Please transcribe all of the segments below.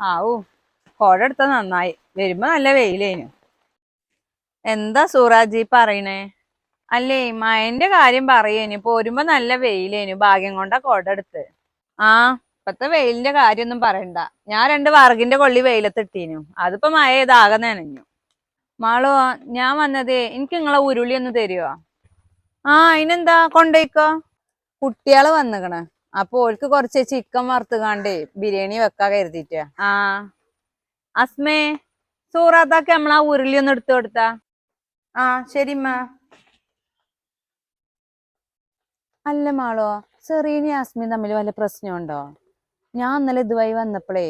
ആവൂ കോട എടുത്ത നന്നായി. വരുമ്പോ നല്ല വെയിലേനു. എന്താ സൂറാജി പറയണേ? അല്ലേ മയന്റെ കാര്യം പറയേനു. പോരുമ്പോ നല്ല വെയിലേനു. ഭാഗ്യം കൊണ്ടാ കോട എടുത്ത്. ആ ഇപ്പത്തെ വെയിലിന്റെ കാര്യമൊന്നും പറയണ്ട. ഞാൻ രണ്ട് വറകിന്റെ കൊള്ളി വെയിലത്തിട്ടീനു അതിപ്പോ മഴ ഇതാകെ നനഞ്ഞു. മാളോ ഞാൻ വന്നതേ എനിക്ക് നിങ്ങളെ ഉരുളി ഒന്ന് തരുവോ? ആ അതിനെന്താ കൊണ്ടേക്കോ കുട്ടികൾ വന്നിക്കണ്. അപ്പൊ ഓൾക്ക് കുറച്ച് ചിക്കൻ വറുത്തുകാണ്ടേ ബിരിയാണി വെക്കാ കരുതിട്ട്. ആ. അസ്മേ സൂറാത്താക്ക് നമ്മളാ ഉരുളി ഒന്ന് എടുത്തു കൊടുത്താ. ആ ശരിമ്മ അല്ല മാളോ സെറീനി ആസ്മിയും തമ്മിൽ വല്ല പ്രശ്നമുണ്ടോ? ഞാൻ ഇന്നലെ ഇതുവഴി വന്നപ്പോഴേ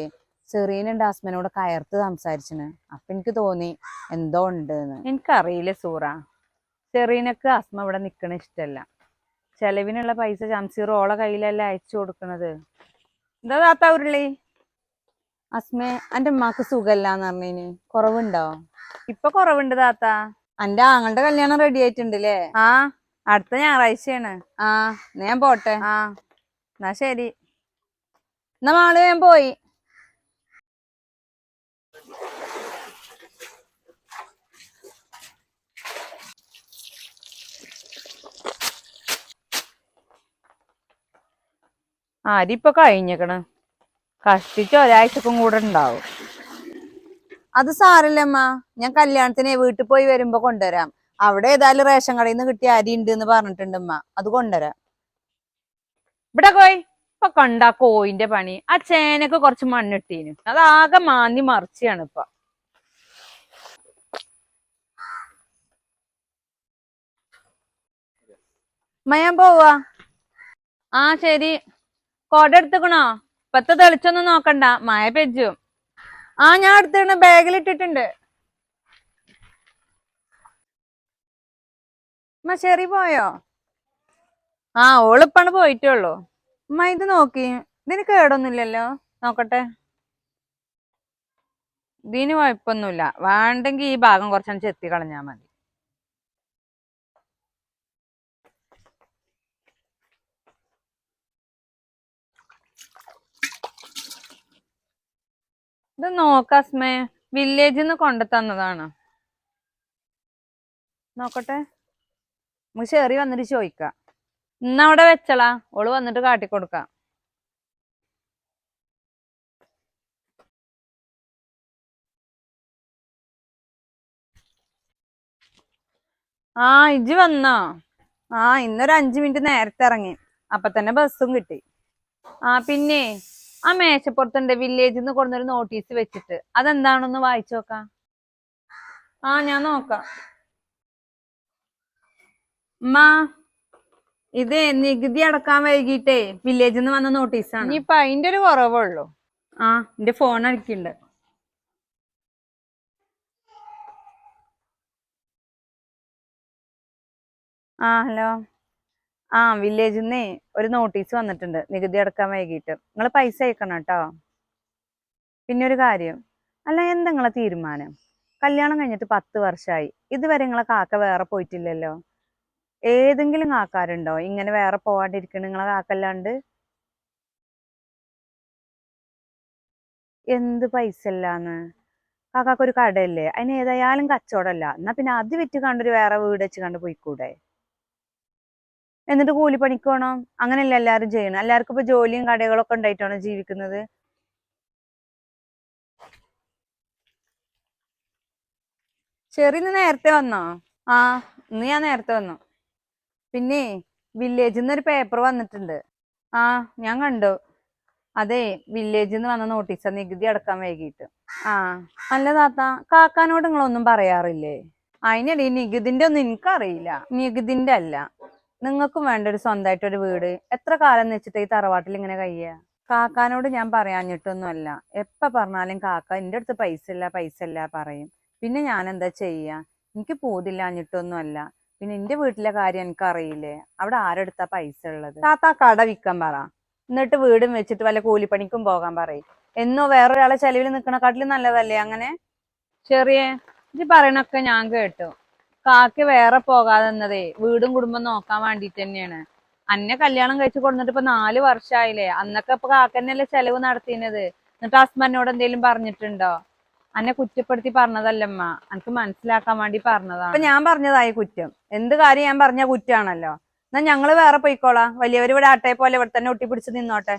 സെറീനുണ്ട് ആസ്മിനോട് കയർത്ത് സംസാരിച്ചിന്. അപ്പൊ എനിക്ക് തോന്നി എന്തോ ഉണ്ട് എനിക്കറിയില്ല സൂറ. സെറീനക്ക് ആസ്മ ഇവിടെ നിക്കണ ഇഷ്ടല്ല. ചെലവിനുള്ള പൈസ ജംസീർ ഓളെ കയ്യിലല്ല അയച്ചു കൊടുക്കണത്. എന്താ താത്ത ഉരുളി? അസ്മേ എന്റെ ഉമ്മാക്ക് സുഖല്ലാന്ന് പറഞ്ഞിന്. കുറവുണ്ടോ? ഇപ്പൊ കുറവുണ്ട് താത്ത. എന്റെ ആങ്ങളുടെ കല്യാണം റെഡി ആയിട്ടുണ്ടല്ലേ ആ അടുത്ത ഞായറാഴ്ചയാണ്. ആ ഞാൻ പോട്ടെ. ആ എന്നാ ശരി. എന്നാ മാൾ ഞാൻ പോയി. അരിപ്പൊ കഴിഞ്ഞേക്കണ്? കഷ്ടിച്ച് ഒരാഴ്ചക്കും കൂടെ ഉണ്ടാവും. അത് സാരല്ലമ്മ ഞാൻ കല്യാണത്തിന് വീട്ടിൽ പോയി വരുമ്പോ കൊണ്ടുവരാം. അവിടെ ഏതായാലും റേഷൻ കടയിൽ നിന്ന് കിട്ടിയ അരി ഉണ്ട് എന്ന് പറഞ്ഞിട്ടുണ്ട് അത് കൊണ്ടുവരാം. ഇവിടെ കോയ് ഇപ്പൊ കണ്ട കോയിന്റെ പണി. ആ ചേനക്ക് കുറച്ച് മണ്ണിട്ടീനു. അത് ആകെ മാന്തി മറിച്ചാണ് ഇപ്പൊ. മയാൻ പോവാ. ആ ശരി. കൊട എടുത്തുക്കണോ? ഇപ്പത്തെ തെളിച്ചൊന്നും നോക്കണ്ട. മഴ പെജു ആ ഞാൻ എടുത്തിട്ട് ബാഗിൽ ഇട്ടിട്ടുണ്ട്. ഉമ്മ ശരി പോയോ? ആ ഓളിപ്പാണ് പോയിട്ടുള്ളൂ ഉമ്മ ഇത് നോക്കി. ഇതിന് കേടൊന്നുമില്ലല്ലോ. നോക്കട്ടെ. ഇതിന് കുഴപ്പമൊന്നുമില്ല. വേണ്ടെങ്കി ഈ ഭാഗം കുറച്ചാണ് ചെത്തി കളഞ്ഞാ മതി. ഇത് നോക്കാസ്മേ. വില്ലേജിൽ നിന്ന് കൊണ്ടു തന്നതാണ് നോക്കട്ടെ. നമുക്ക് ഷെറി വന്നിട്ട് ചോദിക്കാം ഇന്ന് അവിടെ വെച്ചളാ. ഓൾ വന്നിട്ട് കാട്ടിക്കൊടുക്കാം ആ ഇജ് വന്നോ? ആ ഇന്നൊരു അഞ്ചു മിനിറ്റ് നേരത്തെ ഇറങ്ങി. അപ്പൊ തന്നെ ബസ്സും കിട്ടി. ആ പിന്നെ? ആ മേശപ്പുറത്തുണ്ട് വില്ലേജിൽ നിന്ന് കൊണ്ടുവന്നൊരു നോട്ടീസ് വെച്ചിട്ട്. അതെന്താണെന്ന് വായിച്ചു നോക്കാം. ആ ഞാൻ നോക്കാം. മാ ഇത് നികുതി അടക്കാൻ വൈകിട്ടേ വില്ലേജിൽ നിന്ന് വന്ന നോട്ടീസാണ് ഇനിയിപ്പൊ അതിന്റെ ഒരു കുറവുള്ളൂ. ആ എന്റെ ഫോൺ അടിക്കുന്നുണ്ട് ആ ഹലോ ആ വില്ലേജിൽ നിന്നേ ഒരു നോട്ടീസ് വന്നിട്ടുണ്ട്. നികുതി അടക്കാൻ വൈകിട്ട്. നിങ്ങൾ പൈസ അയക്കണം കേട്ടോ. പിന്നെ ഒരു കാര്യം. അല്ല എന്താ നിങ്ങളെ തീരുമാനം? കല്യാണം കഴിഞ്ഞിട്ട് പത്ത് വർഷമായി ഇതുവരെ നിങ്ങളെ കാക്ക വേറെ പോയിട്ടില്ലല്ലോ. ഏതെങ്കിലും കാക്കാരുണ്ടോ? ഇങ്ങനെ വേറെ പോവാണ്ടിരിക്കണ നിങ്ങളെ കാക്കല്ലാണ്ട്? എന്ത് പൈസ ഇല്ലാന്ന് കാക്കൊരു കടയല്ലേ? അതിന് ഏതായാലും കച്ചവടമല്ല. എന്നാ പിന്നെ അത് വിറ്റ് കണ്ടൊരു വേറെ വീട് വെച്ച് കണ്ട് പോയിക്കൂടെ? എന്നിട്ട് കൂലിപ്പണിക്ക് പോകണം അങ്ങനെയല്ല എല്ലാവരും ചെയ്യണം? എല്ലാവർക്കും ഇപ്പൊ ജോലിയും കടകളൊക്കെ ഉണ്ടായിട്ടാണ് ജീവിക്കുന്നത്? ചെറിയ നേരത്തെ വന്നോ? ആ ഇന്ന് ഞാൻ നേരത്തെ വന്നു. പിന്നെ വില്ലേജിൽ നിന്ന് ഒരു പേപ്പർ വന്നിട്ടുണ്ട്. ആ ഞാൻ കണ്ടു. അതെ വില്ലേജിൽ നിന്ന് വന്ന നോട്ടീസാ നികുതി അടക്കാൻ വൈകിട്ട്. ആ അല്ല താത്ത കാക്കാനോട് നിങ്ങളൊന്നും പറയാറില്ലേ? അതിനിടയിൽ നികുതിന്റെ ഒന്നും എനിക്കറിയില്ല. നികുതിന്റെ അല്ല. നിങ്ങൾക്കും വേണ്ട ഒരു സ്വന്തമായിട്ട് ഒരു വീട്. എത്ര കാലം വെച്ചിട്ട് ഈ തറവാട്ടിൽ ഇങ്ങനെ കഴിയുക? കാക്കാനോട് ഞാൻ പറയാഞ്ഞിട്ടൊന്നുമല്ല. എപ്പ പറഞ്ഞാലും കാക്ക എന്റെ അടുത്ത് പൈസ ഇല്ല പൈസ ഇല്ല പറയും. പിന്നെ ഞാൻ എന്താ ചെയ്യുക എനിക്ക് പോതില്ല അഞ്ഞിട്ടൊന്നുമല്ല പിന്നെ എന്റെ വീട്ടിലെ കാര്യം എനിക്കറിയില്ലേ? അവിടെ ആരെടുത്താ പൈസ ഉള്ളത്? താത്ത കട വിൽക്കാൻ പറ. എന്നിട്ട് വീടും വെച്ചിട്ട് വല്ല കൂലിപ്പണിക്കും പോകാൻ പറയും. എന്നോ വേറൊരാളെ ചെലവിൽ നിൽക്കണക്കാട്ടിലും നല്ലതല്ലേ അങ്ങനെ? ചെറിയ ഇത് പറയണൊക്കെ ഞാൻ കേട്ടു. കാക്ക് വേറെ പോകാതെ എന്നതേ വീടും കുടുംബം നോക്കാൻ വേണ്ടിട്ട് തന്നെയാണ്. അന്നെ കല്യാണം കഴിച്ചു കൊടുത്തിട്ട് ഇപ്പൊ നാല് വർഷമായില്ലേ അന്നൊക്കെ ഇപ്പൊ കാക്കന്നല്ലേ ചെലവ് നടത്തിയത്. എന്നിട്ട് ഹസ്ബൻഡിനോട് എന്തേലും പറഞ്ഞിട്ടുണ്ടോ? അന്നെ കുറ്റപ്പെടുത്തി പറഞ്ഞതല്ലമ്മ. എനിക്ക് മനസ്സിലാക്കാൻ വേണ്ടി പറഞ്ഞതാണ്. അപ്പൊ ഞാൻ പറഞ്ഞതായി കുറ്റം. എന്ത് കാര്യം ഞാൻ പറഞ്ഞ കുറ്റാണല്ലോ. എന്നാ ഞങ്ങൾ വേറെ പോയിക്കോളാം. വലിയവര് ഇവിടെ ആട്ടെ പോലെ ഇവിടെ തന്നെ ഒട്ടിപ്പിടിച്ച് നിന്നോട്ടെ.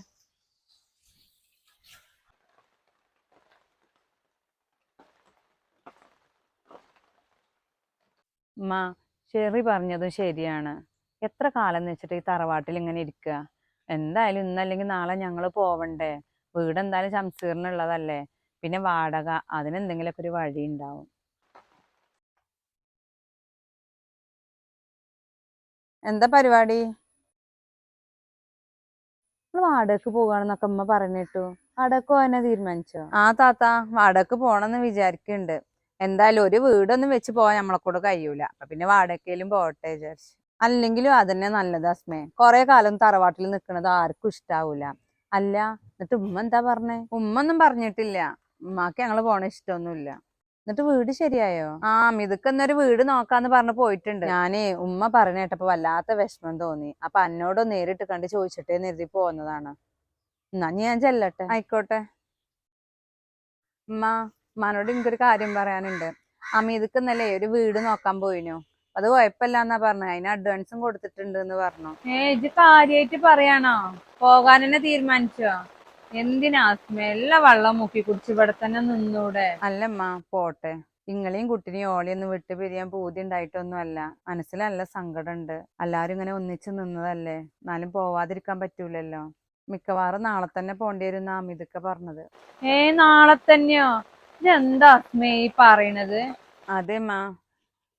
ഉമ്മ ഷെറി പറഞ്ഞതും ശരിയാണ്. എത്ര കാലം എന്ന് വെച്ചിട്ട് ഈ തറവാട്ടിൽ ഇങ്ങനെ ഇരിക്കുക എന്തായാലും ഇന്നല്ലെങ്കിൽ നാളെ ഞങ്ങൾ പോവണ്ടേ? വീട് എന്തായാലും ശംസീറിനുള്ളതല്ലേ പിന്നെ വാടക അതിനെന്തെങ്കിലുമൊക്കെ ഒരു വഴി ഉണ്ടാവും. എന്താ പരിപാടി? വാടകക്ക് പോവാണെന്നൊക്കെ അമ്മ പറഞ്ഞിട്ടു. വാടക പോകാനാ തീരുമാനിച്ചോ? ആ താത്ത വാടകക്ക് പോണെന്ന് വിചാരിക്കുന്നുണ്ട്. എന്തായാലും ഒരു വീടൊന്നും വെച്ച് പോവാൻ നമ്മളെ കൂടെ കഴിയൂല. അപ്പൊ പിന്നെ വാടകയിലും പോട്ടെ വിചാരിച്ചു. അല്ലെങ്കിലും അതന്നെ നല്ലത് അസ്മേ. കൊറേ കാലം തറവാട്ടിൽ നിൽക്കുന്നത് ആർക്കും ഇഷ്ടാവൂല. അല്ല എന്നിട്ട് ഉമ്മ എന്താ പറഞ്ഞേ? ഉമ്മ ഒന്നും പറഞ്ഞിട്ടില്ല. ഉമ്മാക്ക് ഞങ്ങൾ പോണ ഇഷ്ടമൊന്നുമില്ല. എന്നിട്ട് വീട് ശരിയായോ? ആ മിതുക്ക് എന്നൊരു വീട് നോക്കാന്ന് പറഞ്ഞ് പോയിട്ടുണ്ട്. ഞാനേ ഉമ്മ പറഞ്ഞേട്ടപ്പോ വല്ലാത്ത വിഷമം തോന്നി. അപ്പൊ എന്നോട് നേരിട്ട് കണ്ട് ചോദിച്ചിട്ടേ നിരുതി പോന്നതാണ്. എന്നാ ഞാൻ ചെല്ലട്ടെ? ആയിക്കോട്ടെ. ഉമ്മ ഉമ്മാനോട് എനിക്കൊരു കാര്യം പറയാനുണ്ട്. അമീദക്ക് ഇന്നലെ ഒരു വീട് നോക്കാൻ പോയിനു? അത് കുഴപ്പമില്ലാന്നാ പറഞ്ഞു. അതിന് അഡ്വാൻസും കൊടുത്തിട്ടുണ്ട് എന്ന് പറഞ്ഞു. ഏ ഇത് കാര്യായിട്ട് പറയാണോ? പോകാൻ തന്നെ തീരുമാനിച്ചോ? എന്തിനാ? സ്മെല്ല വെള്ളം മുക്കി കുടിച്ച് ഇവിടെ തന്നെ നിന്നൂടെ? അല്ലമ്മ പോട്ടെ. ഇങ്ങളെയും കുട്ടിനെയും ഓളിയൊന്നും വിട്ട് പിരിയാൻ പൂതി ഉണ്ടായിട്ടൊന്നും അല്ല മനസ്സിൽ നല്ല സങ്കടമുണ്ട്. എല്ലാരും ഇങ്ങനെ ഒന്നിച്ച് നിന്നതല്ലേ? എന്നാലും പോവാതിരിക്കാൻ പറ്റൂലല്ലോ. മിക്കവാറും നാളെ തന്നെ പോണ്ടി വരും അമിതൊക്കെ പറഞ്ഞത്. ഏ നാളെ തന്നെയോ? പറയണത്? അതെ മാ.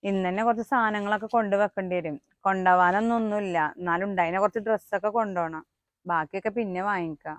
ഇന്ന് കുറച്ച് സാധനങ്ങളൊക്കെ കൊണ്ടുവെക്കേണ്ടി വരും. കൊണ്ടുപോവാനൊന്നും ഒന്നുമില്ല. എന്നാലും ഉണ്ടായിനെ കുറച്ച് ഡ്രസ്സൊക്കെ കൊണ്ടുപോകണം ബാക്കിയൊക്കെ പിന്നെ വാങ്ങിക്കാം.